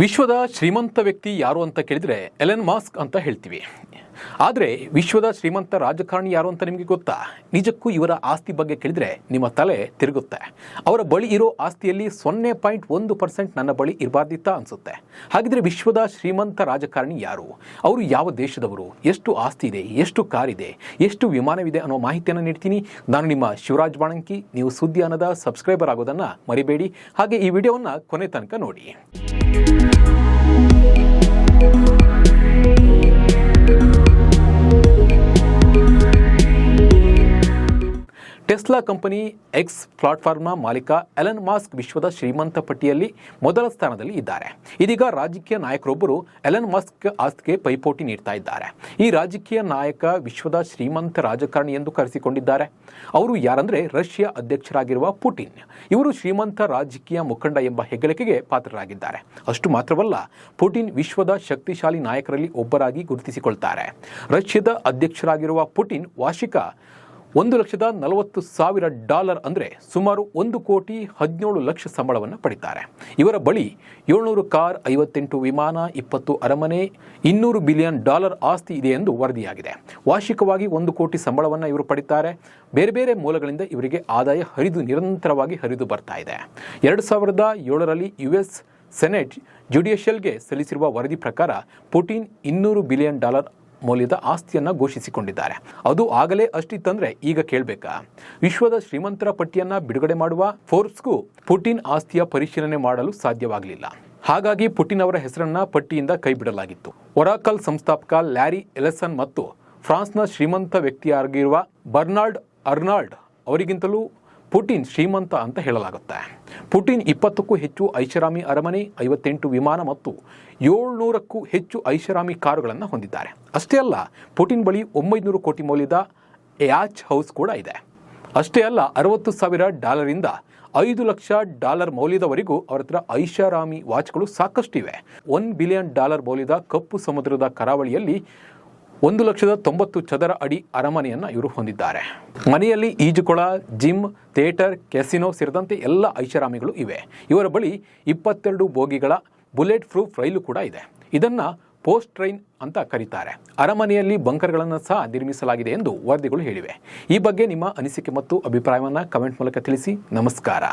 ವಿಶ್ವದ ಶ್ರೀಮಂತ ವ್ಯಕ್ತಿ ಯಾರು ಅಂತ ಕೇಳಿದರೆ ಎಲೆನ್ ಮಾಸ್ಕ್ ಅಂತ ಹೇಳ್ತೀವಿ. ಆದರೆ ವಿಶ್ವದ ಶ್ರೀಮಂತ ರಾಜಕಾರಣಿ ಯಾರು ಅಂತ ನಿಮಗೆ ಗೊತ್ತಾ? ನಿಜಕ್ಕೂ ಇವರ ಆಸ್ತಿ ಬಗ್ಗೆ ಕೇಳಿದರೆ ನಿಮ್ಮ ತಲೆ ತಿರುಗುತ್ತೆ. ಅವರ ಬಳಿ ಇರೋ ಆಸ್ತಿಯಲ್ಲಿ ಸೊನ್ನೆ ಪಾಯಿಂಟ್ ಒಂದು ಪರ್ಸೆಂಟ್ ನನ್ನ ಬಳಿ ಇರಬಾರ್ದಿತ್ತ ಅನಿಸುತ್ತೆ. ಹಾಗಿದ್ರೆ ವಿಶ್ವದ ಶ್ರೀಮಂತ ರಾಜಕಾರಣಿ ಯಾರು? ಅವರು ಯಾವ ದೇಶದವರು? ಎಷ್ಟು ಆಸ್ತಿ ಇದೆ? ಎಷ್ಟು ಕಾರಿದೆ ಎಷ್ಟು ವಿಮಾನವಿದೆ ಅನ್ನೋ ಮಾಹಿತಿಯನ್ನು ನೀಡ್ತೀನಿ. ನಾನು ನಿಮ್ಮ ಶಿವರಾಜ್ ಬಾಣಂಕಿ. ನೀವು ಸುದ್ದಿ ಅನ್ನದ ಸಬ್ಸ್ಕ್ರೈಬರ್ ಆಗೋದನ್ನು ಮರಿಬೇಡಿ. ಹಾಗೆ ಈ ವಿಡಿಯೋವನ್ನು ಕೊನೆ ತನಕ ನೋಡಿ. ಟೆಸ್ಲಾ ಕಂಪನಿ ಎಕ್ಸ್ ಪ್ಲಾಟ್ಫಾರ್ಮ್ನ ಮಾಲೀಕ ಎಲನ್ ಮಾಸ್ಕ್ ವಿಶ್ವದ ಶ್ರೀಮಂತ ಪಟ್ಟಿಯಲ್ಲಿ ಮೊದಲ ಸ್ಥಾನದಲ್ಲಿ ಇದ್ದಾರೆ. ಇದೀಗ ರಾಜಕೀಯ ನಾಯಕರೊಬ್ಬರು ಎಲನ್ ಮಾಸ್ಕ್ ಆಸ್ತಿಗೆ ಪೈಪೋಟಿ ನೀಡ್ತಾ ಇದ್ದಾರೆ. ಈ ರಾಜಕೀಯ ನಾಯಕ ವಿಶ್ವದ ಶ್ರೀಮಂತ ರಾಜಕಾರಣಿ ಎಂದು ಕರೆಸಿಕೊಂಡಿದ್ದಾರೆ. ಅವರು ಯಾರಂದ್ರೆ ರಷ್ಯಾ ಅಧ್ಯಕ್ಷರಾಗಿರುವ ಪುಟಿನ್. ಇವರು ಶ್ರೀಮಂತ ರಾಜಕೀಯ ಮುಖಂಡ ಎಂಬ ಹೆಗ್ಗಳಿಕೆಗೆ ಪಾತ್ರರಾಗಿದ್ದಾರೆ. ಅಷ್ಟು ಮಾತ್ರವಲ್ಲ, ಪುಟಿನ್ ವಿಶ್ವದ ಶಕ್ತಿಶಾಲಿ ನಾಯಕರಲ್ಲಿ ಒಬ್ಬರಾಗಿ ಗುರುತಿಸಿಕೊಳ್ತಾರೆ. ರಷ್ಯಾದ ಅಧ್ಯಕ್ಷರಾಗಿರುವ ಪುಟಿನ್ ವಾರ್ಷಿಕ ಒಂದು ಲಕ್ಷದ ನಲವತ್ತು ಸಾವಿರ ಡಾಲರ್ ಅಂದರೆ ಸುಮಾರು ಒಂದು ಕೋಟಿ ಹದಿನೇಳು ಲಕ್ಷ ಸಂಬಳವನ್ನು ಪಡಿತಾರೆ. ಇವರ ಬಳಿ ಏಳ್ನೂರು ಕಾರ್, ಐವತ್ತೆಂಟು ವಿಮಾನ, ಇಪ್ಪತ್ತು ಅರಮನೆ, ಇನ್ನೂರು ಬಿಲಿಯನ್ ಡಾಲರ್ ಆಸ್ತಿ ಇದೆ ಎಂದು ವರದಿಯಾಗಿದೆ. ವಾರ್ಷಿಕವಾಗಿ ಒಂದು ಕೋಟಿ ಸಂಬಳವನ್ನು ಇವರು ಪಡಿತಾರೆ. ಬೇರೆ ಬೇರೆ ಮೂಲಗಳಿಂದ ಇವರಿಗೆ ಆದಾಯ ಹರಿದು ನಿರಂತರವಾಗಿ ಹರಿದು ಬರ್ತಾ ಇದೆ. ಎರಡು ಸಾವಿರದ ಏಳರಲ್ಲಿ ಯು ಎಸ್ ಸೆನೆಟ್ ಜುಡಿಷಿಯಲ್ಗೆ ಸಲ್ಲಿಸಿರುವ ವರದಿ ಪ್ರಕಾರ ಪುಟಿನ್ ಇನ್ನೂರು ಬಿಲಿಯನ್ ಡಾಲರ್ ಮೌಲ್ಯದ ಆಸ್ತಿಯನ್ನು ಘೋಷಿಸಿಕೊಂಡಿದ್ದಾರೆ. ಅದು ಆಗಲೇ ಅಷ್ಟಿತ್ತಂದ್ರೆ ಈಗ ಕೇಳಬೇಕಾ? ವಿಶ್ವದ ಶ್ರೀಮಂತರ ಪಟ್ಟಿಯನ್ನ ಬಿಡುಗಡೆ ಮಾಡುವ ಫೋರ್ಬ್ಸ್ಗೂ ಪುಟಿನ್ ಆಸ್ತಿಯ ಪರಿಶೀಲನೆ ಮಾಡಲು ಸಾಧ್ಯವಾಗಲಿಲ್ಲ. ಹಾಗಾಗಿ ಪುಟಿನ್ ಅವರ ಹೆಸರನ್ನ ಪಟ್ಟಿಯಿಂದ ಕೈಬಿಡಲಾಗಿತ್ತು. ಒರಾಕಲ್ ಸಂಸ್ಥಾಪಕ ಲ್ಯಾರಿ ಎಲೆಸನ್ ಮತ್ತು ಫ್ರಾನ್ಸ್ನ ಶ್ರೀಮಂತ ವ್ಯಕ್ತಿಯಾಗಿರುವ ಬರ್ನಾಲ್ಡ್ ಅರ್ನಾಲ್ಡ್ ಅವರಿಗಿಂತಲೂ ಪುಟಿನ್ ಶ್ರೀಮಂತ ಅಂತ ಹೇಳಲಾಗುತ್ತೆ. ಪುಟಿನ್ ಇಪ್ಪತ್ತಕ್ಕೂ ಹೆಚ್ಚು ಐಷಾರಾಮಿ ಅರಮನೆ, ಐವತ್ತೆಂಟು ವಿಮಾನ ಮತ್ತು ಏಳ್ನೂರಕ್ಕೂ ಹೆಚ್ಚು ಐಷಾರಾಮಿ ಕಾರುಗಳನ್ನು ಹೊಂದಿದ್ದಾರೆ. ಅಷ್ಟೇ ಅಲ್ಲ, ಪುಟಿನ್ ಬಳಿ ಒಂಬೈನೂರು ಕೋಟಿ ಮೌಲ್ಯದ ಯಾಚ್ ಹೌಸ್ ಕೂಡ ಇದೆ. ಅಷ್ಟೇ ಅಲ್ಲ, ಅರವತ್ತು ಸಾವಿರ ಡಾಲರಿಂದ ಐದು ಲಕ್ಷ ಡಾಲರ್ ಮೌಲ್ಯದವರೆಗೂ ಅವರ ಹತ್ರ ಐಷಾರಾಮಿ ವಾಚ್ಗಳು ಸಾಕಷ್ಟಿವೆ. ಒನ್ ಬಿಲಿಯನ್ ಡಾಲರ್ ಮೌಲ್ಯದ ಕಪ್ಪು ಸಮುದ್ರದ ಕರಾವಳಿಯಲ್ಲಿ ಒಂದು ಲಕ್ಷದ ತೊಂಬತ್ತು ಚದರ ಅಡಿ ಅರಮನೆಯನ್ನು ಇವರು ಹೊಂದಿದ್ದಾರೆ. ಮನೆಯಲ್ಲಿ ಈಜುಕೊಳ, ಜಿಮ್, ಥಿಯೇಟರ್ ಕೆಸಿನೋ ಸೇರಿದಂತೆ ಎಲ್ಲ ಐಷಾರಾಮಿಗಳು ಇವೆ. ಇವರ ಬಳಿ ಇಪ್ಪತ್ತೆರಡು ಬೋಗಿಗಳ ಬುಲೆಟ್ ಪ್ರೂಫ್ ರೈಲು ಕೂಡ ಇದೆ. ಇದನ್ನು ಪೋಸ್ಟ್ ಟ್ರೈನ್ ಅಂತ ಕರೀತಾರೆ. ಅರಮನೆಯಲ್ಲಿ ಬಂಕರ್ಗಳನ್ನು ಸಹ ನಿರ್ಮಿಸಲಾಗಿದೆ ಎಂದು ವರದಿಗಳು ಹೇಳಿವೆ. ಈ ಬಗ್ಗೆ ನಿಮ್ಮ ಅನಿಸಿಕೆ ಮತ್ತು ಅಭಿಪ್ರಾಯವನ್ನು ಕಮೆಂಟ್ ಮೂಲಕ ತಿಳಿಸಿ. ನಮಸ್ಕಾರ.